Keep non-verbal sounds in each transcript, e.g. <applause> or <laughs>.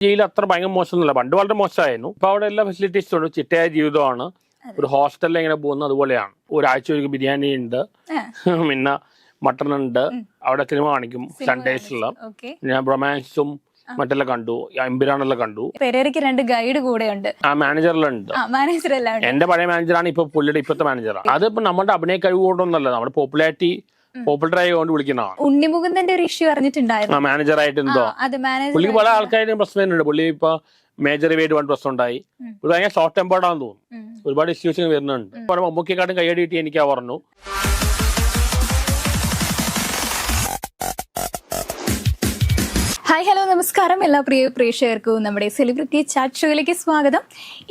Jail അത്ര ഭയങ്കര മോശമൊന്നുമില്ല. പണ്ട് വളരെ മോശമായിരുന്നു. ഇപ്പൊ അവിടെ എല്ലാ ഫെസിലിറ്റീസും ഉണ്ട്. ചിട്ടയായ ജീവിതമാണ്. ഒരു ഹോസ്റ്റലിൽ ഇങ്ങനെ പോകുന്നത് അതുപോലെയാണ്. ഒരാഴ്ച ഒരു ബിരിയാണി ഉണ്ട്. <laughs> പിന്നെ മട്ടൺ ഉണ്ട്. അവിടെ സിനിമ കാണിക്കും. സൺഡേസിലുള്ള പിന്നെ ഞാൻ റൊമാൻസും മറ്റെല്ലാം കണ്ടു. എംപിരാണെല്ലാം കണ്ടു. പെരേരയ്ക്ക് രണ്ട് ഗൈഡ് കൂടെ ഉണ്ട് ആ മാനേജറിലുണ്ട് എല്ലാം എന്റെ പഴയ മാനേജറാണ് ഇപ്പൊ പുള്ളിയുടെ ഇപ്പോഴത്തെ മാനേജറാണ് അത് അതിപ്പോ നമ്മുടെ അഭിനയ കഴിവ് കൊണ്ടൊന്നല്ല നമ്മുടെ പോപ്പുലാരിറ്റി പോപ്പുലർ കൊണ്ട് വിളിക്കുന്നതാണ് ഉണ്ണിമുകുന്ദന്റെ ഒരു ഇഷ്യൂ അറിഞ്ഞിട്ടുണ്ടായിരുന്നു. മാനേജറായിട്ട് എന്തോ. പുള്ളിക്ക് പല ആൾക്കാരും പ്രശ്നം തന്നെയുണ്ട്. പുള്ളി ഇപ്പൊ മേജർ വേഡ് വൺ പ്രശ്നം ഉണ്ടായി. ഒരു ഭയങ്കര ഷോർട്ട് ടെമ്പേർഡാന്ന് തോന്നുന്നു. ഒരുപാട് ഇഷ്യൂസ് വരുന്നുണ്ട്. മമ്മൂക്കിയെക്കാട്ടും കൈയടി കിട്ടി എനിക്കാ പറഞ്ഞു. ഹായ് ഹലോ നമസ്കാരം. എല്ലാ പ്രിയ പ്രേക്ഷകർക്കും നമ്മുടെ സെലിബ്രിറ്റി ചാറ്റ് ഷോയിലേക്ക് സ്വാഗതം.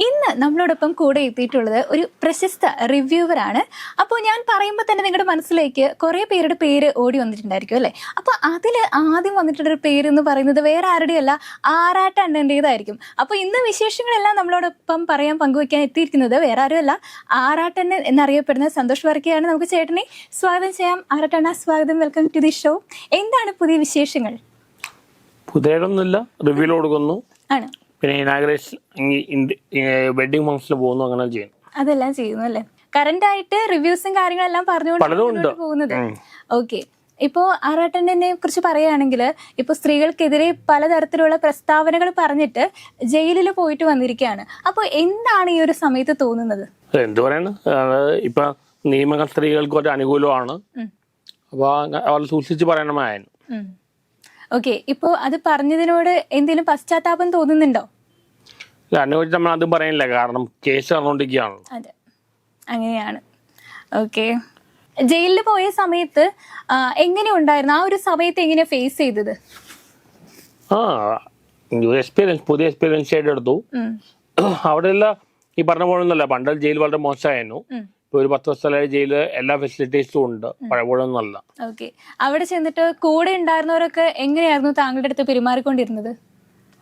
ഇന്ന് നമ്മളോടൊപ്പം കൂടെ എത്തിയിട്ടുള്ളത് ഒരു പ്രശസ്ത റിവ്യൂവറാണ്. അപ്പോൾ ഞാൻ പറയുമ്പോൾ തന്നെ നിങ്ങളുടെ മനസ്സിലേക്ക് കുറേ പേരുടെ പേര് ഓടി വന്നിട്ടുണ്ടായിരിക്കും അല്ലേ? അപ്പോൾ അതിൽ ആദ്യം വന്നിട്ടുള്ളൊരു പേര് എന്ന് പറയുന്നത് വേറെ ആരുടെയല്ല ആറാട്ട അണ്ണന്റേതായിരിക്കും അപ്പോൾ ഇന്ന് വിശേഷങ്ങളെല്ലാം നമ്മളോടൊപ്പം പറയാൻ പങ്കുവയ്ക്കാൻ എത്തിയിരിക്കുന്നത് വേറെ ആരുമല്ല ആറാട്ടണ്ണൻ എന്നറിയപ്പെടുന്ന സന്തോഷ് വർക്കിയാണ് നമുക്ക് ചേട്ടനെ സ്വാഗതം ചെയ്യാം. ആറാട്ടണ്ണ സ്വാഗതം. വെൽക്കം ടു ദി ഷോ എന്താണ് പുതിയ വിശേഷങ്ങൾ? പുതിയതൊന്നുമില്ല റിവ്യൂൽ കൊടുക്കുന്നു. ആണ്. പിന്നെ ഇനാഗ്രേഷൻ വെഡിങ് ഫംഗ്ഷനിൽ പോകുന്നു അങ്ങനെ ചെയ്യുന്നു അതെല്ലാം ചെയ്യുന്നു അല്ലേ? കറന്റ് ആയിട്ട് റിവ്യൂസും കാര്യങ്ങളെല്ലാം പറഞ്ഞുകൊണ്ട് പോകുന്നത്. ഓക്കെ ഇപ്പോ ആറാട്ടനെ കുറിച്ച് പറയുകയാണെങ്കിൽ ഇപ്പൊ സ്ത്രീകൾക്കെതിരെ പലതരത്തിലുള്ള പ്രസ്താവനകൾ പറഞ്ഞിട്ട് ജയിലിൽ പോയിട്ട് വന്നിരിക്കുകയാണ്. അപ്പോൾ എന്താണ് ഈ ഒരു സമയത്ത് തോന്നുന്നത്? എന്ത് പറയാണ്? ഇപ്പൊ നിയമങ്ങൾ സ്ത്രീകൾക്ക് ഒരു അനുകൂലമാണ്. അപ്പൊ അവർ സൂക്ഷിച്ച് പറയണമായിരുന്നു ഓക്കെ ഇപ്പോ അത് പറഞ്ഞതിനോട് എന്തെങ്കിലും പശ്ചാത്താപം തോന്നുന്നുണ്ടോ? നമ്മൾ അത് പറയുന്നില്ല കാരണം കേസ് അതെ അങ്ങനെയാണ്. ഓക്കെ. ജയിലിൽ പോയ സമയത്ത് എങ്ങനെ ഉണ്ടായിരുന്നു? ആ ഒരു സമയത്ത് എങ്ങനെ ഫേസ് ചെയ്തത്? ആ ഒരു എക്സ്പീരിയൻസ് പുതിയ എക്സ്പീരിയൻസ് ആയിട്ട് എടുത്തു. അവിടെയുള്ള ഈ പറഞ്ഞ പോലൊന്നുമല്ല പണ്ട് ജയിൽ വളരെ മോശമായിരുന്നു. ഒരു പത്ത് വർഷമായി ജയിലിൽ എല്ലാ ഫെസിലിറ്റീസും ഉണ്ട്. പഴയ പോലൊന്നുമല്ല ഓക്കെ. അവിടെ ചെന്നിട്ട് കൂടെ ഉണ്ടായിരുന്നവരൊക്കെ എങ്ങനെയായിരുന്നു താങ്കളുടെ അടുത്ത് പെരുമാറിക്കൊണ്ടിരുന്നത്?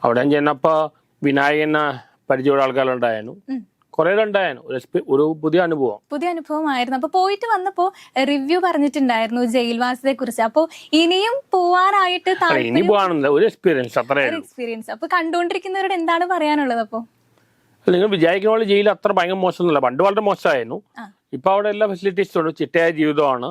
അവിടെ ചെന്നപ്പോ വിനായകനെ പരിചയമുള്ള ആൾക്കാരുണ്ടായിരുന്നു. കുറെ ഉണ്ടായിരുന്നു ഒരു പുതിയ അനുഭവം. പുതിയ അനുഭവമായിരുന്നു. അപ്പൊ പോയിട്ട് വന്നപ്പോ റിവ്യൂ പറഞ്ഞിട്ടുണ്ടായിരുന്നു ജയിൽവാസത്തെ കുറിച്ച് അപ്പൊ ഇനിയും പോവാനായിട്ട് ഇനി ഒരു എക്സ്പീരിയൻസ് എക്സ്പീരിയൻസ് അപ്പൊ കണ്ടുകൊണ്ടിരിക്കുന്നവരോട് എന്താണ് പറയാനുള്ളത് അപ്പൊ? നിങ്ങൾ വിചാരിക്കുന്ന പോലെ ജയിൽ അത്ര ഭയങ്കര മോശമൊന്നുമില്ല. പണ്ട് വളരെ മോശമായിരുന്നു. ഇപ്പൊ അവിടെ എല്ലാ ഫെസിലിറ്റീസും ഉണ്ട്. ചിട്ടയായ ജീവിതമാണ്.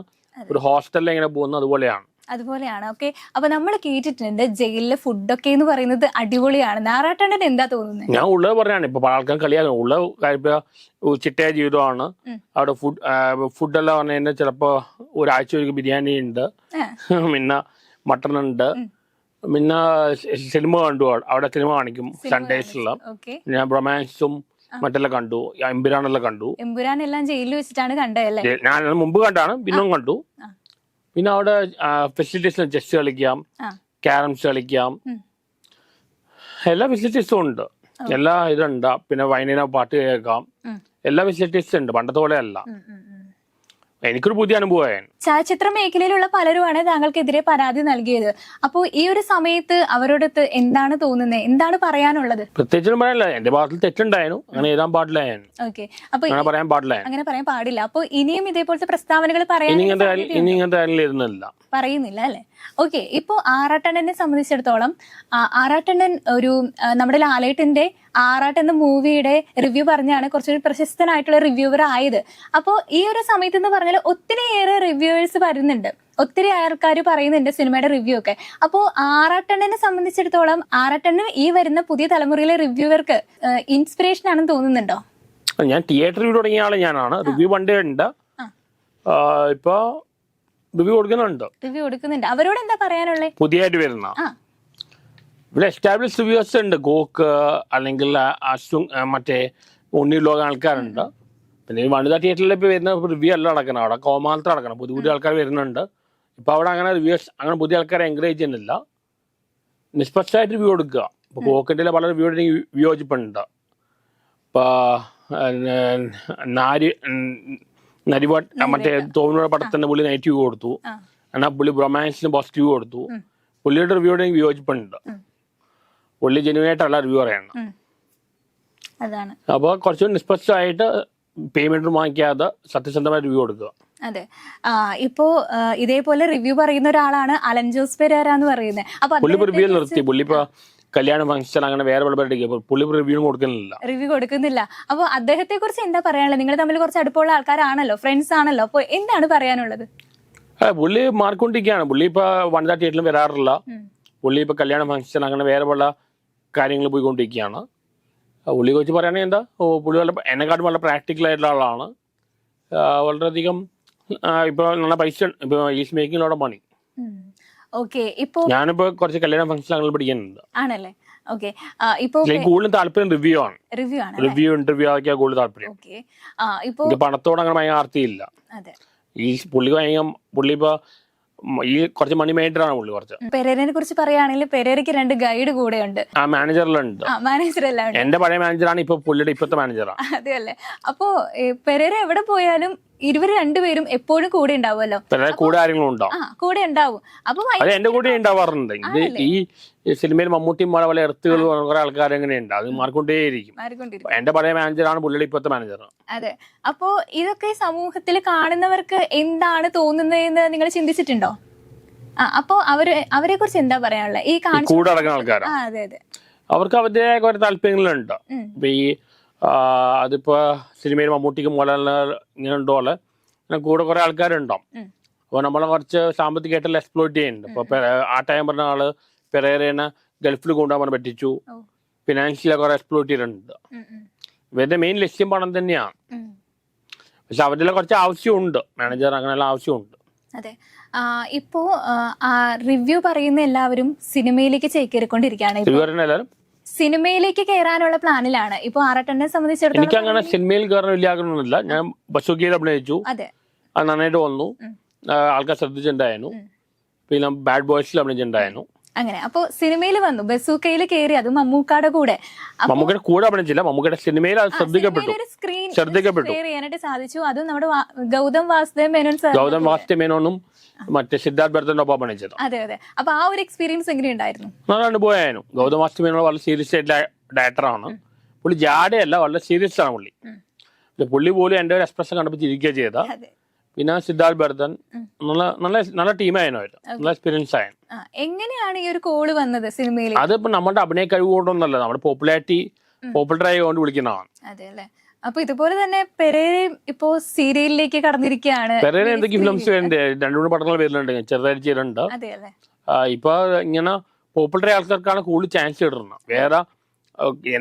ഒരു ഹോസ്റ്റലിൽ ഇങ്ങനെ പോകുന്നത് അതുപോലെയാണ്. അതുപോലെയാണ്. ഓക്കെ അപ്പൊ നമ്മൾ കേട്ടിട്ടുണ്ട് ജയിലിലെ ഫുഡൊക്കെ എന്ന് പറയുന്നത് അടിപൊളിയാണ്. നാറാട്ടണ്ണൻ എന്താ തോന്നുന്നത് ഞാൻ ഉള്ളത് പറയാണ് ഇപ്പൊ ആൾക്കാർ കളിയാകും ഉള്ള ചിട്ടയായ ജീവിതമാണ്. അവിടെ ഫുഡ് ഫുഡെല്ലാം പറഞ്ഞു കഴിഞ്ഞാൽ ചിലപ്പോ ഒരാഴ്ച ഒരു ബിരിയാണി ഉണ്ട്. പിന്നെ <laughs> മട്ടൺ ഉണ്ട്. പിന്നെ സിനിമ കണ്ടു. അവിടെ- സിനിമ കാണിക്കും സൺഡേസിലുള്ള പിന്നെ റൊമാൻസും മറ്റെല്ലാം കണ്ടു. എമ്പുരാനെല്ലാം കണ്ടു. എമ്പുരാൻ എല്ലാം ജയിലിൽ വെച്ചിട്ടാണ് കണ്ടതല്ലേ ഞാൻ മുമ്പ് കണ്ടാണ് പിന്നും കണ്ടു. പിന്നെ അവിടെ ഫെസിലിറ്റീസ് ചെസ് കളിക്കാം ക്യാരംസ് കളിക്കാം. എല്ലാ ഫെസിലിറ്റീസും ഉണ്ട്. എല്ലാ ഇതുണ്ട്. പിന്നെ വൈകുന്നേരം പാട്ട് കേൾക്കാം. എല്ലാ ഫെസിലിറ്റീസും ഉണ്ട്. പണ്ടത്തെ പോലെ അല്ല. ഉം, ഉം, ഉം. എനിക്കൊരു പുതിയ അനുഭവമായിരുന്നു ചലച്ചിത്ര മേഖലയിലുള്ള പലരുമാണ് താങ്കൾക്കെതിരെ പരാതി നൽകിയത്. അപ്പോൾ ഈ ഒരു സമയത്ത് അവരോടത്ത് എന്താണ് തോന്നുന്നത് എന്താണ് പറയാനുള്ളത്? പ്രത്യേകിച്ചൊന്നും പറയാനില്ല. എന്റെ ഭാഗത്തിൽ തെറ്റുണ്ടായിരുന്നു. അങ്ങനെ എഴുതാൻ ഓക്കെ. അപ്പൊ അങ്ങനെ പറയാൻ പാടില്ല അങ്ങനെ പറയാൻ പാടില്ല. അപ്പോൾ ഇനിയും ഇതേപോലത്തെ പ്രസ്താവനകൾ പറയാൻ ഇനി ഇങ്ങനത്തെ കാര്യം- ഇനി ഇങ്ങനത്തെ കാര്യം ഇരുന്നില്ല പറയുന്നില്ല അല്ലെ? ഓക്കെ. ഇപ്പോ ആറാട്ടണ്ണനെ സംബന്ധിച്ചിടത്തോളം ആ, ആറാട്ടണ്ണൻ ഒരു ആ, നമ്മുടെ ലാലേട്ടന്റെ ആറാട്ട് എന്ന മൂവിയുടെ റിവ്യൂ പറഞ്ഞാണ് കുറച്ചൊരു പ്രശസ്തനായിട്ടുള്ള റിവ്യൂവർ ആയത്. അപ്പോൾ ഈ ഒരു സമയത്ത് എന്ന് പറഞ്ഞാൽ ഒത്തിരിയേറെ റിവ്യൂവേഴ്സ് വരുന്നുണ്ട്. ഒത്തിരി ആൾക്കാർ പറയുന്നുണ്ട് സിനിമയുടെ റിവ്യൂ ഒക്കെ അപ്പോൾ ആറാട്ടണ്ണനെ സംബന്ധിച്ചിടത്തോളം ആറാട്ടണ്ണൻ ഈ വരുന്ന പുതിയ തലമുറയിലെ റിവ്യൂവർക്ക് ഇൻസ്പിറേഷൻ ആണെന്ന് തോന്നുന്നുണ്ടോ? ഞാൻ തിയേറ്റർ റിവ്യൂ തുടങ്ങിയ ആൾ ഞാനാണ്. റിവ്യൂ പണ്ടേ ഉണ്ട്. ഇപ്പൊ റിവ്യൂ കൊടുക്കുന്നുണ്ട്. റിവ്യൂ കൊടുക്കുന്നുണ്ട്. അവരോട് എന്താ പറയാനുള്ളത് പുതിയതായിട്ട് വരുന്ന. ഇവിടെ എസ്റ്റാബ്ലിഷ് വ്യൂസ് ഉണ്ട്. ഗോക്ക് അല്ലെങ്കിൽ അശ്വ മറ്റേ ഉണ്ണി ലോക ആൾക്കാരുണ്ട്. പിന്നെ ഈ വനിതാ തിയേറ്ററിൽ ഇപ്പൊ വരുന്ന റിവ്യൂ അല്ല നടക്കണം അവിടെ കോമാലത്ത് നടക്കണം. പുതിയ പുതിയ ആൾക്കാർ വരുന്നുണ്ട്. ഇപ്പൊ അവിടെ അങ്ങനെ റിവ്യൂസ് അങ്ങനെ പുതിയ ആൾക്കാരെ എൻകറേജ് ചെയ്യുന്നില്ല. നിഷ്പക്ഷമായിട്ട് റിവ്യൂ കൊടുക്കുക. ഇപ്പൊ ഗോക്കിന്റെ പല റിവ്യൂ വിയോജിപ്പുണ്ട് ഇപ്പൊ ഏർ, നാരി നരിവ മറ്റേ തോമിനോട് പടത്തിന്റെ പുള്ളി നെഗറ്റീവ് കൊടുത്തു. എന്നാൽ പുള്ളി ബ്രൊമാൻസിന് പോസിറ്റീവ് കൊടുത്തു. പുള്ളിയുടെ റിവ്യൂടെ വിയോജിപ്പുണ്ട്. പുള്ളി ആയിട്ടുള്ള റിവ്യൂ പറയണം. അപ്പൊ അതാണ് അപ്പോൾ കുറച്ചുകൂടി നിഷ്പക്ഷമായിട്ട് പേയ്മെന്റ് വാങ്ങിക്കാതെ സത്യസന്ധമായ റിവ്യൂ കൊടുക്കുക. അതെ. ഇപ്പോ ഇതേപോലെ റിവ്യൂ പറയുന്ന ഒരാളാണ് അലൻ ജോസ് പെരേര എന്ന് പറയുന്നത് അപ്പൊ റിവ്യൂ നിർത്തി. പുള്ളി ഇപ്പൊ കല്യാണ ഫംഗ്ഷൻ അങ്ങനെ വേറെ പുള്ളി റിവ്യൂ കൊടുക്കുന്നില്ല. റിവ്യൂ കൊടുക്കുന്നില്ല. അപ്പൊ അദ്ദേഹത്തെ കുറിച്ച് എന്താ പറയാനുള്ളത്? നിങ്ങൾ തമ്മിൽ കുറച്ച് അടുപ്പമുള്ള ആൾക്കാരാണല്ലോ ഫ്രണ്ട്സ് ആണല്ലോ അപ്പൊ എന്താണ് പറയാനുള്ളത്? പുള്ളി മാറിക്കൊണ്ടിരിക്കുകയാണ്. പുള്ളി ഇപ്പൊ വനിതാ തിയേറ്ററിലും വരാറില്ല. ഉം. പുള്ളി ഇപ്പൊ കല്യാണ ഫംഗ്ഷൻ അങ്ങനെ വേറെ പല കാര്യങ്ങൾ പോയിക്കൊണ്ടിരിക്കുകയാണ്. പുള്ളി കുറിച്ച് പറയുകയാണെങ്കിൽ എന്താ? ഓ പുള്ളി വളരെ എന്നെക്കാട്ടും വളരെ പ്രാക്ടിക്കൽ ആയിട്ടുള്ള ആളാണ്. വളരെയധികം ഇപ്പോൾ ഇപ്പൊ നല്ല പൈസ ഇപ്പോൾ is making load money okay ഇപ്പോ ഞാനിപ്പോ കുറച്ച് കല്യാണ ഫംഗ്ഷൻ അങ്ങനെ പഠിക്കുന്നുണ്ട്. ആണല്ലേ? ഓക്കെ ഇപ്പോ കൂടുതലും താല്പര്യം റിവ്യൂ ആണ്. റിവ്യൂ ആണ് റിവ്യൂ ഇന്റർവ്യൂ ആക്കിയ കൂടുതൽ താല്പര്യം. ഇപ്പോ പണത്തോട് അങ്ങനെ ഭയങ്കര ആർത്തിയില്ല. ഈ പുള്ളി ഭയങ്കര പുള്ളി ഇപ്പൊ ഈ കുറച്ച് മണി മേറ്ററാണ് പുള്ളി കുറച്ച്. പെരേരനെ കുറിച്ച് പറയുകയാണെങ്കിൽ പെരേരയ്ക്ക് രണ്ട് ഗൈഡ് കൂടെ ഉണ്ട്. ആ മാനേജറിലുണ്ട് ഉണ്ട്. എന്റെ പഴയ മാനേജറാണ് ഇപ്പൊ പുള്ളിയുടെ ഇപ്പത്തെ മാനേജറാണ് അതെ അല്ലേ? അപ്പോ പെരേര എവിടെ പോയാലും ഇരുവര് രണ്ടുപേരും എപ്പോഴും കൂടെ ഉണ്ടാവുമല്ലോ. കൂടെ ആരെങ്കിലും ഉണ്ടാവും കൂടെ ഉണ്ടാവും. അപ്പൊ അത് എന്റെ കൂടെ ഉണ്ടാവാറുണ്ട്. ഇത് ഈ സിനിമയിൽ മമ്മൂട്ടി പോലെ പല എർത്തുകൾ കുറെ ആൾക്കാർ എങ്ങനെയുണ്ട്? അത് മാറിക്കൊണ്ടേയിരിക്കും. എന്റെ പഴയ മാനേജറാണ് പുള്ളി ഇപ്പത്തെ മാനേജർ. അതെ. അപ്പോ ഇതൊക്കെ സമൂഹത്തിൽ കാണുന്നവർക്ക് എന്താണ് തോന്നുന്നതെന്ന് നിങ്ങൾ ചിന്തിച്ചിട്ടുണ്ടോ? അപ്പോ അവർ അവരെ കുറിച്ച് എന്താ പറയാനുള്ളത് ഈ കൂടെ നടക്കുന്ന ആൾക്കാരാണ് അവർക്ക് അവരുടേതായ കുറെ താല്പര്യങ്ങളുണ്ട്. ഇപ്പൊ ഈ അതിപ്പോ സിനിമയിൽ മമ്മൂട്ടിക്ക് മോലാലിന് ഇങ്ങനെ ഉണ്ടോ അല്ലെ കൂടെ കുറെ ആൾക്കാരുണ്ടാവും അപ്പൊ അപ്പോൾ നമ്മളെ കുറച്ച് സാമ്പത്തികമായിട്ടുള്ള എക്സ്പ്ലോയിറ്റ് ചെയ്യുന്നുണ്ട്. ഇപ്പൊ പെ- ആ ടൈം പറഞ്ഞ ആൾ പെരേരനെ ഗൾഫിൽ കൊണ്ടുപോകാൻ പറ്റിച്ചു. ഫിനാൻഷ്യലി കുറെ എക്സ്പ്ലോയിറ്റ് ചെയ്തിട്ടുണ്ട്. ഇവരുടെ മെയിൻ ലക്ഷ്യം പണം തന്നെയാണ്. പക്ഷെ അവരുടെ കുറച്ച് ആവശ്യമുണ്ട്. മാനേജർ അങ്ങനെയുള്ള ആവശ്യമുണ്ട്. അതെ. ഇപ്പോ റിവ്യൂ പറയുന്ന എല്ലാവരും സിനിമയിലേക്ക് ചേക്കേറിക്കൊണ്ടിരിക്കുകയാണ് സിനിമയിലേക്ക് കയറാനുള്ള പ്ലാനിലാണ്. ഇപ്പൊ ആറട്ടെണ്ണെ എനിക്ക് സംബന്ധിച്ചിടത്തോളം അങ്ങനെ സിനിമയിൽ കയറാൻ വലിയ ആഗ്രഹമൊന്നുമില്ല. ഞാൻ ബസുക്കിയിൽ അഭിനയിച്ചു. അതെ. അത് നന്നായിട്ട് വന്നു. ആൾക്കാർ ശ്രദ്ധിച്ചിട്ടുണ്ടായിരുന്നു. പിന്നെ ബാഡ് ബോയ്സിൽ അഭിനയിച്ചിട്ടുണ്ടായിരുന്നു. അങ്ങനെ. അപ്പൊ സിനിമയിൽ വന്നു. ബസൂക്കയിൽ കയറി അത് മമ്മൂക്കാടെ കൂടെ. മമ്മൂക്കയുടെ കൂടെ അഭിനയിച്ചില്ല. മമ്മൂക്കയുടെ സിനിമയിൽ അത് ശ്രദ്ധിക്കപ്പെട്ടു. ശ്രദ്ധിക്കപ്പെട്ടു. ഷെയർ ചെയ്യാനായിട്ട് സാധിച്ചു. അതും നമ്മുടെ ഗൗതം വാസുദേവ് മേനോൻ സാർ ഗൗതം വാസുദേവ് മേനോനും മറ്റേ സിദ്ധാർത്ഥ് ഭരതന്റെ ഒപ്പം അഭിനയിച്ചത് അതെ അതെ. അപ്പൊ ആ ഒരു എക്സ്പീരിയൻസ് എങ്ങനെയുണ്ടായിരുന്നു നല്ല പോയായിരുന്നു. ഗൗതം മേനോൻ വളരെ സീരിയസ് ആയിട്ടുള്ള ഡയറക്ടറാണ് പുള്ളി ജാഡയല്ല വളരെ സീരിയസ് ആണ് പുള്ളി. പുള്ളി പോലും എന്റെ ഒരു എക്സ്പ്രഷൻ കണ്ടപ്പോൾ ചിരിക്കുക ചെയ്ത പിന്നെ സിദ്ധാർത്ഥ് ഭരതൻ നല്ല നല്ല നല്ല ടീമായിരുന്നു അവർ നല്ല എക്സ്പീരിയൻസ് ആയിരുന്നു. എങ്ങനെയാണ് ഈ ഒരു കോൾ വന്നത് സിനിമയിൽ അതിപ്പോ നമ്മുടെ അഭിനയ കഴിവ് കൊണ്ടൊന്നല്ല നമ്മുടെ പോപ്പുലാരിറ്റി പോപ്പുലർ കൊണ്ട് വിളിക്കുന്നതാണ്. അതെ അല്ലേ? അപ്പൊ ഇതുപോലെ തന്നെ പെരേരയും ഇപ്പോ സീരിയലിലേക്ക് കടന്നിരിക്കുകയാണ് പെരേര എന്തൊക്കെ ഫിലിംസ് രണ്ടു മൂന്ന് പടങ്ങൾ വരുന്നുണ്ട്. ചെറുതായിട്ട് ആ, ഇപ്പൊ ഇങ്ങനെ പോപ്പുലർ ആൾക്കാർക്കാണ് കൂടുതൽ ചാൻസ് കിട്ടുന്നത് വേറെ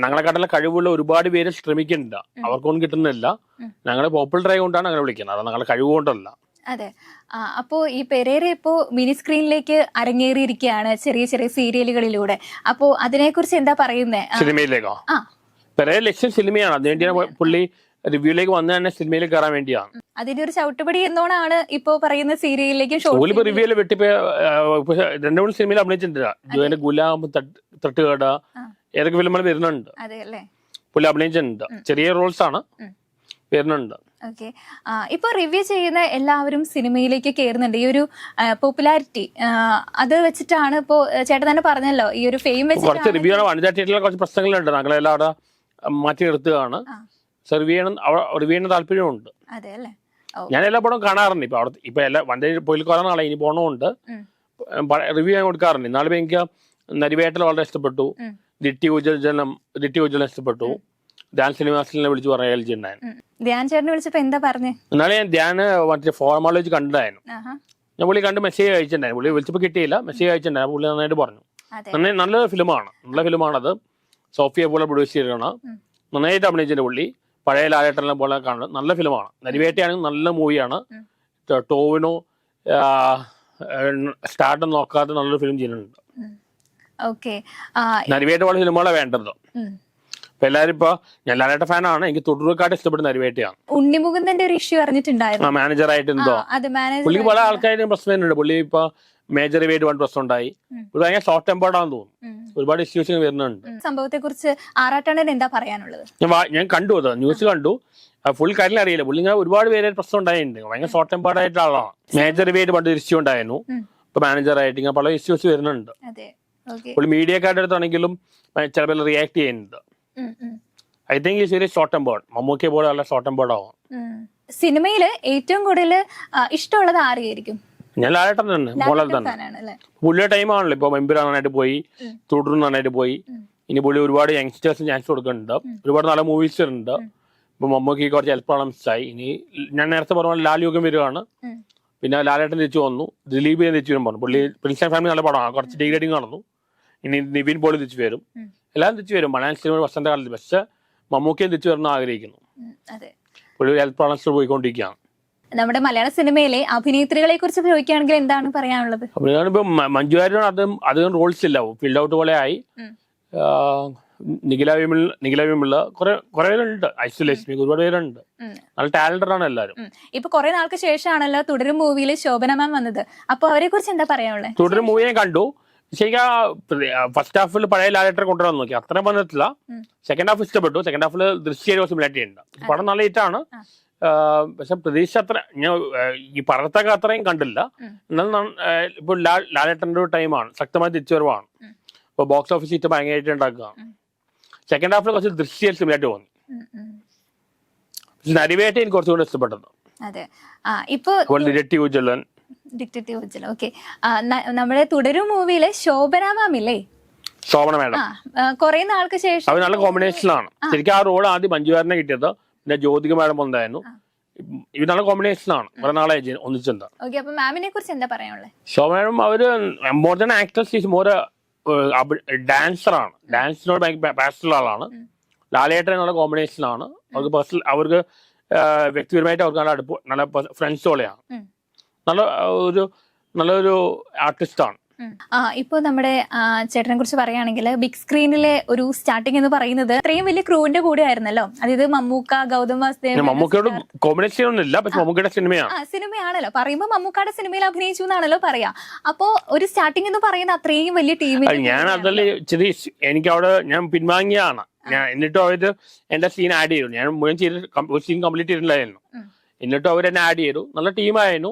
ഞങ്ങളെക്കാട്ടിലെ കഴിവുള്ള ഒരുപാട് പേര് ശ്രമിക്കുന്നുണ്ട്. അവർക്കൊന്നും കിട്ടുന്നില്ല. ഞങ്ങൾ പോപ്പുലർ ആയതുകൊണ്ടാണ് അങ്ങനെ വിളിക്കുന്നത്. അത് ഞങ്ങളുടെ കഴിവ് കൊണ്ടല്ല. അതെ. അപ്പോൾ അപ്പോ ഈ പെരേര ഇപ്പോ മിനി സ്ക്രീനിലേക്ക് അരങ്ങേറിയിരിക്കുകയാണ് ചെറിയ ചെറിയ സീരിയലുകളിലൂടെ. അപ്പോ അതിനെക്കുറിച്ച് എന്താ പറയുന്നേ? സിനിമയിലേക്കോ? ആ പെരേ ലക്ഷ്യം സിനിമയാണ്. അതിനുവേണ്ടിയാണ് പുള്ളി റിവ്യൂലേക്ക് വന്ന് തന്നെ സിനിമയിൽ കയറാൻ വേണ്ടിയാണ്. അതിന്റെ ഒരു ചവിട്ടുപടി എന്നോണാണ് ഇപ്പോ പറയുന്ന സീരിയലിലേക്കും ഇപ്പൊ റിവ്യൂൽ വെട്ടിപ്പോ രണ്ടു മൂന്ന് സിനിമയിൽ അഭിനയിച്ചിട്ടുണ്ട്. ജോയിന്റെ ഗുലാം തട്ട്- തട്ടുകട. ഏതൊക്കെ ഫിലിമുകൾ വരുന്നുണ്ട്. പുള്ളി അഭിനയിച്ചിട്ടുണ്ട്. ചെറിയ റോൾസ് ആണ്. വരുന്നുണ്ട്. ഓക്കെ. റിവ്യൂ ചെയ്യുന്ന എല്ലാവരും സിനിമയിലേക്ക് കയറുന്നുണ്ട് ഈ ഒരു പോപ്പുലാരിറ്റി അത് വെച്ചിട്ടാണ് ഇപ്പോ ചേട്ടൻ തന്നെ പറഞ്ഞല്ലോ ഈ ഒരു ഫെയിം കുറച്ച് വെച്ചിട്ടാണ് റിവ്യൂ ആണ് വനിതാ തിയേറ്ററിലെ കുറച്ച് പ്രശ്നങ്ങളുണ്ട്. ഞങ്ങളെല്ലാം അവിടെ മാറ്റി നിർത്തുകയാണ് ആ. റിവ്യൂ ചെയ്യണം റിവ്യൂ ചെയ്യണ താല്പര്യമുണ്ട്. ഞാൻ എല്ലാ പടവും കാണാറുണ്ട്. ഇപ്പൊ അവിടെ ഇപ്പൊ എല്ലാ വണ്ടി പോയി കുറെ നാളെ ഇനി പോണമുണ്ട് റിവ്യൂ ഞാൻ കൊടുക്കാറുണ്ട്. എന്നാലും എനിക്ക് നരിവേട്ടൽ വളരെ ഇഷ്ടപ്പെട്ടു. ദിട്ടി ഉജ്ജലം ദിട്ടി ഉജ്ജലം ഇഷ്ടപ്പെട്ടു. ധ്യാൻ സിനിമാസിനെ വിളിച്ച് പറഞ്ഞ എൽ ജി ധ്യാൻ ചേട്ടനെ വിളിച്ചപ്പോ എന്താ പറഞ്ഞു? എന്നാലും ഞാൻ ധ്യാന മറ്റേ ഫോർമാൾ വെച്ച് കണ്ടിട്ടായിരുന്നു ഞാൻ പുള്ളി കണ്ട് മെസ്സേജ് അയച്ചിട്ടുണ്ടായിരുന്നു. പുള്ളി വിളിച്ചപ്പോൾ കിട്ടിയില്ല. മെസ്സേജ് അയച്ചിട്ടുണ്ടായിരുന്നു. പുള്ളി നന്നായിട്ട് പറഞ്ഞു. നല്ല ഫിലിമാണ്. നല്ല ഫിലിമാണത്. സോഫിയെ പോലെ പ്രൊഡ്യൂസ് ചെയ്തിരിക്കണം ഉം. നന്നായിട്ട് അഭിനയിച്ചതിന്റെ പുള്ളി. പഴയ ലാലേട്ടനെ പോലെ കാണുന്നത് നല്ല ഫിലിമാണ്. നരിവേട്ടയാണെങ്കിൽ നല്ല മൂവിയാണ്. ടോവിനോ സ്റ്റാർട്ട് നോക്കാതെ നല്ലൊരു ഫിലിം ചെയ്യുന്നുണ്ട് ഓക്കെ. നരിവേട്ട പോലെ ഫിലിമുകളാണ് വേണ്ടത്. ഇപ്പൊ ഞാൻ ലാലേട്ട ഫാനാണ്. എനിക്ക് തുടർക്കാട്ട് ഇഷ്ടപ്പെടുന്ന നരിവേട്ടയാണ്. ഉണ്ണിമുകുന്ദന്റെ ഒരു ഇഷ്യൂ അറിഞ്ഞിട്ടുണ്ടായിരുന്നു. മാനേജറായിട്ട് എന്തോ മാനേജർ പുള്ളിക്ക് പല ആൾക്കാരും പ്രശ്നം വരുന്നുണ്ട്. പുള്ളി ഇപ്പൊ മേജർ വേറ്റ് വൺ പ്രശ്നം ഉണ്ടായി ഭയങ്കര ഷോർട്ട് ടെമ്പേർഡാന്ന് തോന്നുന്നു. ഒരുപാട് ഇഷ്യൂസ് വരുന്നുണ്ട്. സംഭവത്തെ കുറിച്ച് ആറാട്ടണ്ണൻ എന്താ പറയാനുള്ളത്? ഞാൻ കണ്ടു അത്. ന്യൂസ് കണ്ടു. ഫുൾ കാര്യം അറിയില്ല. പുള്ളി ഇങ്ങനെ ഒരുപാട് പേര് പ്രശ്നം ഉണ്ടായിട്ടുണ്ട്. ഭയങ്കര ഷോർട്ട് ടെമ്പേർഡ് ആയിട്ടുള്ള ആളാണ്. മേജർ പേര് പണ്ട് ഇഷ്യൂ ഉണ്ടായിരുന്നു. ഇപ്പൊ മാനേജർ ആയിട്ട് ഇങ്ങനെ പല ഇഷ്യൂസ് വരുന്നുണ്ട്. പുള്ളി മീഡിയക്കാരുടെ അടുത്താണെങ്കിലും ചിലപ്പോൾ റിയാക്ട് ചെയ്യുന്നുണ്ട്. ഐ തിങ്ക് ഈ സീരീസ് ഷോർട്ട് ടെമ്പേർഡ് മമ്മൂക്കെ പോലെ നല്ല ഷോർട്ട് ടെമ്പേർഡ് ആവും സിനിമയിൽ ഏറ്റവും കൂടുതൽ ഇഷ്ടമുള്ളത് ആരെയായിരിക്കും ഞാൻ ലാലേട്ടൻ തന്നെ മോളൽ തന്നെ. പുള്ളിയുടെ ടൈമാണല്ലോ ഇപ്പൊ നന്നായിട്ട് പോയി തുടർന്ന് നന്നായിട്ട് പോയി. ഇനി പുള്ളി ഒരുപാട് യങ്സ്റ്റേഴ്സ് ചാൻസ് കൊടുക്കുന്നുണ്ട്. ഒരുപാട് നല്ല മൂവീസ് ഉണ്ട് ഇപ്പൊ മമ്മൂക്ക് കുറച്ച് ഹെൽപ്പ് പ്രോബ്ലംസ് ആയി ഇനി ഞാൻ നേരത്തെ പറഞ്ഞ ലാൽ യുഗം വരുവാണ്. പിന്നെ ലാലേട്ടൻ തിരിച്ചു വന്നു. ദിലീപ് തിരിച്ചു വരും പറഞ്ഞു. പുള്ളി പ്രിൻസ് ഫാമിലി നല്ല പടമാണ്. കുറച്ച് ഡീഗ്രേഡിങ് നടന്നു ഇനി നിവിൻ പോളി തിരിച്ചു വരും. എല്ലാവരും എല്ലാം തിരിച്ചു വരും. മലയാളം സിനിമ വസന്തകാലത്ത് പക്ഷെ മമ്മൂക്കയും തിരിച്ചു വരണം ആഗ്രഹിക്കുന്നു. പുള്ളി ഹെൽത്ത് പ്രോബ്ലംസ് പോയിക്കൊണ്ടിരിക്കുകയാണ്. നമ്മുടെ മലയാള സിനിമയിലെ അഭിനേത്രികളെ കുറിച്ച് ചോദിക്കുകയാണെങ്കിൽ എന്താണ് പറയാനുള്ളത്? മഞ്ജു വാര്യർ അതും അധികം റോൾസ് ഇല്ല. ഫീൽഡ് ഔട്ട് പോലെ ആയി. നിഖില വിമിൾ നിഖില വിമിൾ കുറെ കുറെ പേരുണ്ട്. ഐശ്വലക്ഷ്മി ഒരുപാട് പേരുണ്ട്. നല്ല ടാലന്റഡ് ആണ് എല്ലാവരും. ഇപ്പൊ കുറെ നാൾക്ക് ശേഷമാണല്ലോ തുടരും മൂവിയിൽ ശോഭന മാം വന്നത്. അപ്പൊ അവരെ കുറിച്ച് എന്താ പറയാനുള്ളത് തുടരും മൂവി ഞാൻ കണ്ടു. ശരിക്കും ഫസ്റ്റ് ഹാഫിൽ പഴയ ലാലേറ്റർ കൊണ്ടുവരാൻ നോക്കി. അത്രയും വന്നിട്ടില്ല. സെക്കൻഡ് ഹാഫ് ഇഷ്ടപ്പെട്ടു. സെക്കൻഡ് ഹാഫിൽ ദൃശ്യ സിമിലാരിറ്റി ഉണ്ട് പടം നല്ല ഹിറ്റാണ്. പക്ഷെ പ്രതീക്ഷ അത്ര ഞാൻ ഈ പറഞ്ഞത്തൊക്കെ അത്രയും കണ്ടില്ല. എന്നാൽ ഇപ്പൊ ലാൽ ലാലേട്ടന്റെ ഒരു ടൈമാണ്. ശക്തമായ തിരിച്ചുവരവാണ് ഉം. ഇപ്പൊ ബോക്സ് ഓഫീസ് ഇറ്റ് ഭയങ്കരമായിട്ട് ഉണ്ടാക്കുകയാണ് സെക്കൻഡ് ഹാഫിൽ കുറച്ച് ദൃശ്യ സിമിലായിട്ട് തോന്നി. നരിവേട്ട എനിക്ക് കുറച്ചുകൂടി ഇഷ്ടപ്പെട്ടത്. അതെ. ആ ഇപ്പൊ അതുപോലെ ഡിറ്റക്റ്റീവ് ജലൻ ഡിക്റ്റേറ്റീവ് വെച്ചല്ലോ ഓക്കെ. നമ്മുടെ തുടരും മൂവിയിലെ ശോഭന മാം ഇല്ലേ ശോഭന മാഡം. കുറെ നാൾക്ക് ശേഷം അവർ നല്ല കോമ്പിനേഷനാണ് ശരിക്കും ആ റോൾ ആദ്യം മഞ്ജുവാരനെ കിട്ടിയത്. പിന്നെ ജ്യോതിക മാഡം വന്നായിരുന്നു ആ. കോമ്പിനേഷൻ ആണ്. കുറെ നാളെ ഒന്നിച്ചെന്താ? ഓക്കെ അപ്പൊ മാമിനെ കുറിച്ച് എന്താ പറയാനുള്ളത് അവർ more than actors is more ഡാൻസറാണ് ഡാൻസിനോട് ഭയങ്കര പാഷനുള്ള ആളാണ്. ലാലേട്ടൻ നല്ല കോമ്പിനേഷനാണ് അവർക്ക് പേഴ്സണൽ അവർക്ക് വ്യക്തിപരമായിട്ട് അവർക്ക് നല്ല അടുപ്പ് നല്ല ഫ്രണ്ട്സ് പോലെയാണ്. നല്ല ഒരു നല്ലൊരു ആർട്ടിസ്റ്റാണ് ഇപ്പൊ നമ്മുടെ ചേട്ടനെ കുറിച്ച് പറയുകയാണെങ്കിൽ ബിഗ് സ്ക്രീനിലെ ഒരു സ്റ്റാർട്ടിംഗ് എന്ന് പറയുന്നത് ഇത്രയും വലിയ ക്രൂവിന്റെ കൂടെ ആയിരുന്നല്ലോ? അതായത് മമ്മൂക്ക ഗൗതം വാസുദേവ് മമ്മൂക്കയോട് കോമ്പിനേഷൻ പക്ഷെ മമ്മൂക്കയുടെ സിനിമയാണ് സിനിമയാണല്ലോ പറയുമ്പോ മമ്മൂക്കാടെ സിനിമയിൽ അഭിനയിച്ചു എന്നാണല്ലോ പറയാ. അപ്പോ ഒരു സ്റ്റാർട്ടിംഗ് എന്ന് പറയുന്ന അത്രയും വലിയ ടീമിൽ ഞാൻ അതിൽ ഇച്ചിരി എനിക്ക് അവിടെ ഞാൻ പിൻവാങ്ങിയാണ് ഞാൻ എന്നിട്ടും അവർ എന്റെ സീൻ ആഡ് ചെയ്തു. ഞാൻ മുഴുവൻ ചെയ്ത് ഒരു സീൻ കംപ്ലീറ്റ് ചെയ്തിട്ടില്ലായിരുന്നു. എന്നിട്ടും അവർ എന്നെ ആഡ് ചെയ്തു. നല്ല ടീമായിരുന്നു.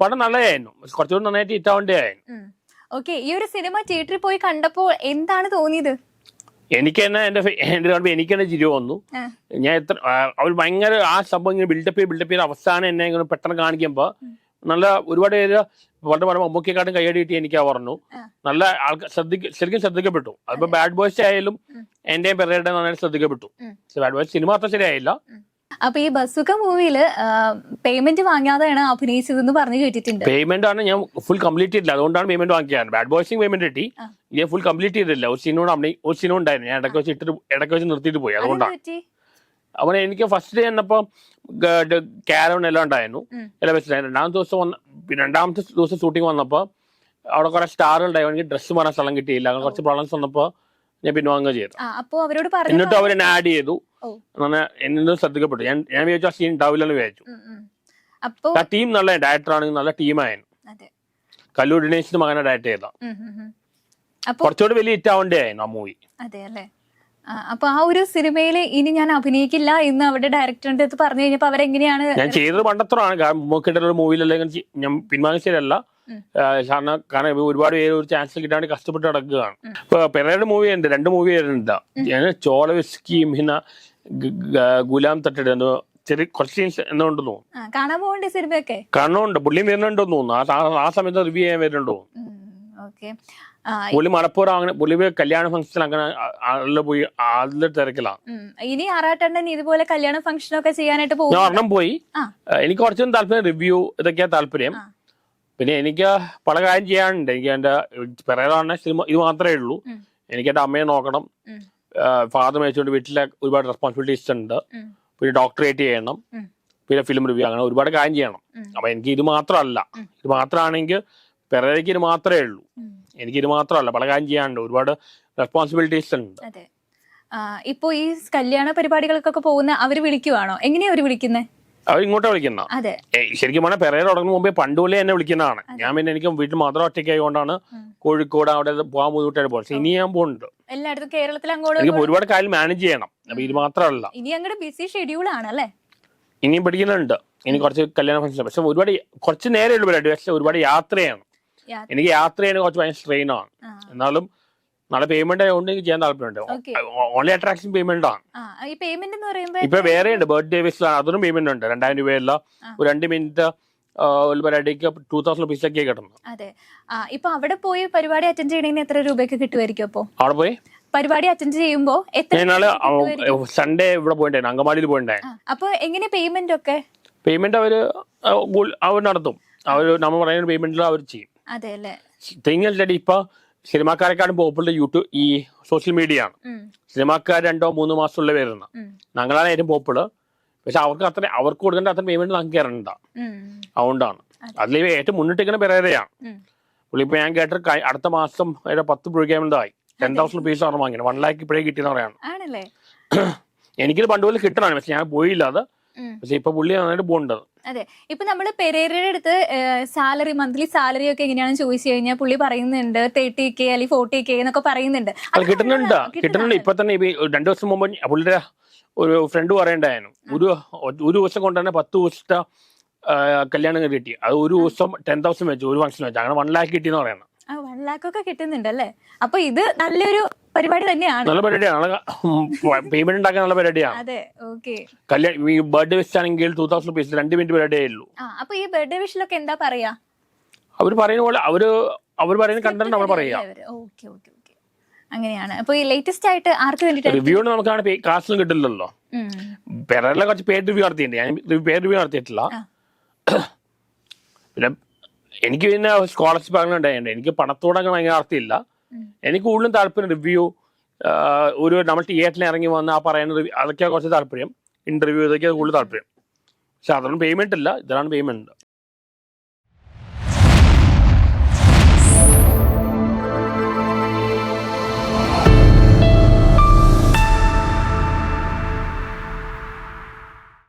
പടം നല്ലതായിരുന്നു. കുറച്ചുകൂടി നന്നായിട്ട് ഇറ്റാവേണ്ടതായിരുന്നു ഓക്കെ ഈ ഒരു സിനിമ തിയേറ്ററിൽ പോയി കണ്ടപ്പോൾ എന്താണ് തോന്നിയത്? എനിക്ക് തന്നെ എന്റെ എന്റെ കാണുമ്പോൾ എനിക്ക് തന്നെ ചിരി വന്നു. ഞാൻ എത്ര അവർ ഭയങ്കര ആ സംഭവം ഇങ്ങനെ ബിൽഡപ്പ് ചെയ്ത് ബിൽഡപ്പ് ചെയ്ത് അവസാനം എന്നെ ഇങ്ങനെ പെട്ടെന്ന് കാണിക്കുമ്പോൾ നല്ല ഒരുപാട് പേര് വളരെ പറഞ്ഞ മമ്മൂക്കിയെക്കാട്ടും കൈയടി കിട്ടി എനിക്ക് പറഞ്ഞു നല്ല ആൾക്കാർ ശ്രദ്ധിക്ക ശരിക്കും ശ്രദ്ധിക്കപ്പെട്ടു. അതിപ്പോ ബാഡ് ബോയ്സ് ആയാലും. എന്റെയും പെരയുടെ നന്നായിട്ട് ശ്രദ്ധിക്കപ്പെട്ടു. പക്ഷെ ബാഡ് ബോയ്സ് സിനിമ അത്ര ശരിയായില്ല. അപ്പൊ ഈ ബസുക്ക മൂവിയിൽ പേയ്മെന്റ് വാങ്ങാതെയാണ് അഭിനയിച്ചതെന്ന് പറഞ്ഞു കേട്ടിട്ടുണ്ട്. പേയ്മെന്റ് ആണ് ഞാൻ ഫുൾ കംപ്ലീറ്റ് ചെയ്തില്ല. അതുകൊണ്ടാണ് പേയ്മെന്റ് വാങ്ങിയത് ബാഡ് ബോയ്സിംഗ് പേയ്മെന്റ് കിട്ടി. ഞാൻ ഫുൾ കംപ്ലീറ്റ് ചെയ്തില്ല. ഒരു സീനോട് ഒരു സീനോ ഉണ്ടായിരുന്നു. ഞാൻ ഇടയ്ക്ക് വെച്ച് ഇട്ടിട്ട് ഇടയ്ക്ക് വെച്ച് നിർത്തിയിട്ട് പോയി. അതുകൊണ്ടാണ് അവനെ എനിക്ക് ഫസ്റ്റ് ഡേ എന്നപ്പോ കാരോൺ എല്ലാം ഉണ്ടായിരുന്നു. എല്ലാം വെച്ചിട്ടായിരുന്നു രണ്ടാമത്തെ ദിവസം വന്ന രണ്ടാമത്തെ ദിവസം ഷൂട്ടിംഗ് വന്നപ്പോ അവിടെ കുറെ സ്റ്റാറുകൾ ഉണ്ടായിരുന്നു എനിക്ക് ഡ്രസ്സ് മാറാൻ സ്ഥലം കിട്ടിയില്ല. അങ്ങനെ കുറച്ച് പ്രോബ്ലംസ് വന്നപ്പോ ഞാൻ പിൻവാങ്ങുക ചെയ്തു. ആ അവരോട് പറഞ്ഞു എന്നിട്ട് അവർ എന്നെ ആഡ് ചെയ്തു. എന്നെ ശ്രദ്ധിക്കപ്പെട്ടു. ഞാൻ ഞാൻ വിചാരിച്ചു ആ സീൻ ഉണ്ടാവില്ലെന്ന് വിചാരിച്ചു. ആ ടീം നല്ല ഡയറക്ടർ ആണെങ്കിൽ നല്ല ടീമായിരുന്നു കല്ലൂർ ദിനേശിന്റെ മകനെ ഡയറക്ട് ചെയ്ത. കുറച്ചുകൂടി വലിയ ഹിറ്റ് ആവേണ്ടതായിരുന്നു ആ മൂവി അതെ അല്ലേ? ആ, അപ്പൊ ആ ഒരു സിനിമയിൽ ഇനി ഞാൻ അഭിനയിക്കില്ല എന്ന് അവരുടെ ഡയറക്ടറിന്റെ അടുത്ത് പറഞ്ഞു കഴിഞ്ഞപ്പോ അവരെങ്ങനെയാണ് ഞാൻ ചെയ്തത് പണ്ടത്തോടാണ് മൂക്കിന്റെ ഒരു മൂവിയിലല്ലെങ്കിൽ ഞാൻ പിൻവാങ്ങിച്ചതല്ല. കാരണം കാരണം ഒരുപാട് പേര് ഒരു ചാൻസ് കിട്ടാണ്ട് കഷ്ടപ്പെട്ട് നടക്കുകയാണ്. ഇപ്പൊ പെരയുടെ മൂവി ഉണ്ട് രണ്ട് മൂവി വരുന്നുണ്ട്. ഞാൻ ചോള വിസ്കിയും പിന്നെ ഗുലാം തട്ടിട ചെറിയ കുറച്ച് സീൻസ് എന്നുകൊണ്ട് തോന്നുന്നു. കാണാൻ പോകണ്ടേ സിനിമയൊക്കെ? കാണുന്നുണ്ട് പുള്ളിയും വരുന്നുണ്ടെന്ന് തോന്നുന്നു. ആ സമയത്ത് റിവ്യൂ ചെയ്യാൻ വരുന്നുണ്ടോ ഓക്കെ. പുള്ളി മലപ്പുറം അങ്ങനെ പുള്ളി കല്യാണ ഫംഗ്ഷൻ അങ്ങനെ ആളിൽ പോയി ആളിൽ തിരക്കിലാണ് ഇനി ആറാട്ടണ്ണൻ ഇതുപോലെ കല്യാണ ഫംഗ്ഷൻ ഒക്കെ ചെയ്യാനായിട്ട് ഞാൻ പോകും ഒരെണ്ണം പോയി. എനിക്ക് കുറച്ചും താല്പര്യം റിവ്യൂ ഇതൊക്കെയാ താല്പര്യം. പിന്നെ എനിക്ക് പല കാര്യം ചെയ്യാനുണ്ട്. എനിക്ക് എന്റെ പിറകാണ് സിനിമ ഇത് മാത്രമേ ഉള്ളൂ. എനിക്ക് എന്റെ അമ്മയെ നോക്കണം. ഫാദർ മരിച്ചുകൊണ്ട് വീട്ടിലെ ഒരുപാട് റെസ്പോൺസിബിലിറ്റീസ് ഉണ്ട്. പിന്നെ ഡോക്ടറേറ്റ് ചെയ്യണം. പിന്നെ ഫിലിം റിവ്യൂ അങ്ങനെ ഒരുപാട് കാര്യം ചെയ്യണം. അപ്പൊ എനിക്ക് ഇത് മാത്രമല്ല. ഇത് മാത്രമാണെങ്കിൽ പിറകേക്ക് ഇത് മാത്രമേ ഉള്ളൂ. എനിക്ക് ഇത് മാത്രമല്ല പല കാര്യം ചെയ്യാനുണ്ട്. ഒരുപാട് റെസ്പോൺസിബിലിറ്റീസ് ഉണ്ട്. ഇപ്പൊ ഈ കല്യാണ പരിപാടികൾക്കൊക്കെ പോകുന്ന അവർ വിളിക്കുവാണോ? എങ്ങനെയാ അവർ വിളിക്കുന്നത് അവർ ഇങ്ങോട്ട് വിളിക്കുന്ന. ശരിക്കും പറഞ്ഞാൽ പെരേര തുടങ്ങുന്ന മുമ്പേ പണ്ടുപോലെ എന്നെ വിളിക്കുന്നതാണ്. ഞാൻ പിന്നെ എനിക്ക് വീട്ടിൽ മാത്രം ഒറ്റയ്ക്കായതുകൊണ്ടാണ് ആയതുകൊണ്ടാണ് കോഴിക്കോട് അവിടെ പോകാൻ ബുദ്ധിമുട്ടായിട്ട് പോകുന്നത് പക്ഷെ ഇനി ഞാൻ പോകുന്നുണ്ട് എല്ലായിടത്തും കേരളത്തിൽ അങ്ങോട്ട് എനിക്ക് ഒരുപാട് കാര്യം മാനേജ് ചെയ്യണം. അപ്പൊ ഇത് മാത്രമല്ല. ഇനി അങ്ങോട്ട് ബിസി ഷെഡ്യൂൾ ആണ് അല്ലേ? ഇനിയും പഠിക്കുന്നുണ്ട് ഇനി കുറച്ച് കല്യാണ ഫംഗ്ഷൻ പക്ഷെ ഒരുപാട് കുറച്ച് നേരെ ഉള്ളൂ പരിപാടി. പക്ഷെ ഒരുപാട് യാത്രയാണ്. എനിക്ക് യാത്ര ചെയ്യണ കുറച്ച് ഭയങ്കര സ്ട്രെയിൻ ആണ്. എന്നാലും നല്ല പേയ്മെന്റ് ആയതുകൊണ്ട് എനിക്ക് ചെയ്യാൻ. താല്പര്യമുണ്ട്. ഓൺലി അട്രാക്ഷൻ പേയ്മെന്റ് ആണ്. ഇപ്പൊ വേറെ ഉണ്ട് ബർത്ത്ഡേ വിസിലാണ് അതിനും പേയ്മെന്റ് ഉണ്ട്. രണ്ടായിരം രൂപയല്ല ഒരു രണ്ട് മിനിറ്റ് ഒരു പരിപാടിക്ക് ടൂ തൗസൻഡ് റുപ്പീസൊക്കെ കിട്ടുന്നത്. അതെ. ഇപ്പൊ അവിടെ പോയി പരിപാടി അറ്റൻഡ് ചെയ്യണമെങ്കിൽ എത്ര രൂപയൊക്കെ കിട്ടുമായിരിക്കും അപ്പോ? അവിടെ പോയി? പരിപാടി അറ്റൻഡ് ചെയ്യുമ്പോ എത്ര നാളെ? സൺഡേ ഇവിടെ പോയിട്ടായിരുന്നു അങ്കമാലിയിൽ പോയിട്ടേ ആ, അപ്പൊ എങ്ങനെ പേയ്മെന്റ് ഒക്കെ? പേയ്മെന്റ് അവർ അവർ നടത്തും. അവർ നമ്മൾ പറയുന്ന പേയ്മെന്റിൽ അവർ ചെയ്യും. അതെ അല്ലേ തിങ്ങല്ലേ ഇപ്പൊ സിനിമാക്കാരെക്കാളും പോപ്പുലർ യൂട്യൂബ് ഈ സോഷ്യൽ മീഡിയ ആണ്. സിനിമാക്കാർ രണ്ടോ മൂന്നോ മാസമുള്ള വരുന്ന ഞങ്ങളാണ് ഏറ്റവും പോപ്പുലർ പക്ഷെ അവർക്ക് അത്ര അവർക്ക് കൊടുക്കേണ്ട അത്ര പേയ്മെന്റ് നമുക്ക് കയറണ്ട അതുകൊണ്ടാണ്. അതിൽ ഏറ്റവും മുന്നിട്ടിരിക്കുന്ന പെരേരയാണ്. പുള്ളിപ്പോ ഞാൻ കേട്ട അടുത്ത മാസം പത്ത് പ്രോഗ്രാമിന്റെതായി ടെൻ തൗസൻഡ് റുപ്പീസ് ആണ് വാങ്ങിയത്. വൺ ലാക്ക് ഇപ്പോഴേ കിട്ടിയെന്ന് പറയാണ്. <clears throat> എനിക്കിത് പണ്ട് പോലെ കിട്ടണം പക്ഷെ ഞാൻ പോയില്ല അത്. പക്ഷെ ഇപ്പൊ പുള്ളി നന്നായിട്ട് പോകേണ്ടത് അതെ. ഇപ്പൊ നമ്മൾ പെരേരയുടെ അടുത്ത് സാലറി മന്ത്ലി സാലറി ഒക്കെ എങ്ങനെയാണെന്ന് ചോദിച്ചു കഴിഞ്ഞാൽ പുള്ളി പറയുന്നുണ്ട് തേർട്ടി കെ അല്ലെങ്കിൽ ഫോർട്ടി കെ എന്നൊക്കെ പറയുന്നുണ്ട്. കിട്ടുന്നുണ്ട്. കിട്ടുന്നുണ്ട്. ഇപ്പൊ തന്നെ രണ്ടു ദിവസം മുമ്പ് പുള്ളിയുടെ ഒരു ഫ്രണ്ട് പറയണ്ടായിരുന്നു. ഒരു ഒരു ദിവസം കൊണ്ട് തന്നെ പത്ത് ദിവസത്തെ കല്യാണം കിട്ടി. അത് ഒരു ദിവസം ടെൻ തൗസൻഡ് വെച്ചു ഒരു ഫംഗ്ഷൻ വെച്ചു. അങ്ങനെ വൺ ലാക്ക് കിട്ടിയെന്ന് പറയണം വൺ ലാക്ക് ഒക്കെ കിട്ടുന്നുണ്ട് അല്ലേ? അപ്പൊ ഇത് നല്ലൊരു പരിപാടി തന്നെയാണ്. നല്ല പരിപാടിയാണ് പേയ്മെന്റ് ഉണ്ടാക്കാൻ നല്ല പരിപാടിയാണ് അതെ ഓക്കെ. കല്യാണം ഈ ബർത്ത്ഡേ വിഷ് ആണെങ്കിൽ ടൂ തൗസൻഡ് റുപ്പീസ് രണ്ട് മിനിറ്റ് പരിപാടിയേ ഉള്ളൂ. ആ അപ്പൊ ഈ ബർത്ത്ഡേ വിഷിലൊക്കെ എന്താ പറയാ? അവർ പറയുന്ന പോലെ അവർ അവർ പറയുന്ന കണ്ടന്റ് നമ്മൾ പറയാ. ഓക്കെ ഓക്കെ അങ്ങനെയാണ്. അപ്പൊ ഈ ലേറ്റസ്റ്റ് ആയിട്ട് ആർക്ക് വേണ്ടിട്ട് റിവ്യൂ നമുക്കാണ് കാശൊന്നും കിട്ടില്ലല്ലോ. പെരയിലെ കുറച്ച് പേര് റിവ്യൂ നടത്തിയിട്ടുണ്ട്. ഞാൻ പേര് റിവ്യൂ നടത്തിയിട്ടില്ല. പിന്നെ എനിക്ക് പിന്നെ സ്കോളർഷിപ്പ് അങ്ങനെ ഉണ്ടായിട്ടുണ്ട്. എനിക്ക് പണത്തോടെ അങ്ങനെ ഭയങ്കര. എനിക്ക് കൂടുതലും താല്പര്യം റിവ്യൂ ഒരു നമ്മൾ തിയേറ്ററിൽ ഇറങ്ങി വന്ന് ആ പറയുന്ന അതൊക്കെയാണ് കുറച്ച് താല്പര്യം. ഇന്റർവ്യൂ ഇതൊക്കെയാണ് കൂടുതൽ താല്പര്യം. പക്ഷെ അതൊന്നും പേയ്മെന്റ് ഇല്ല. ഇതാണ് പേയ്മെന്റ്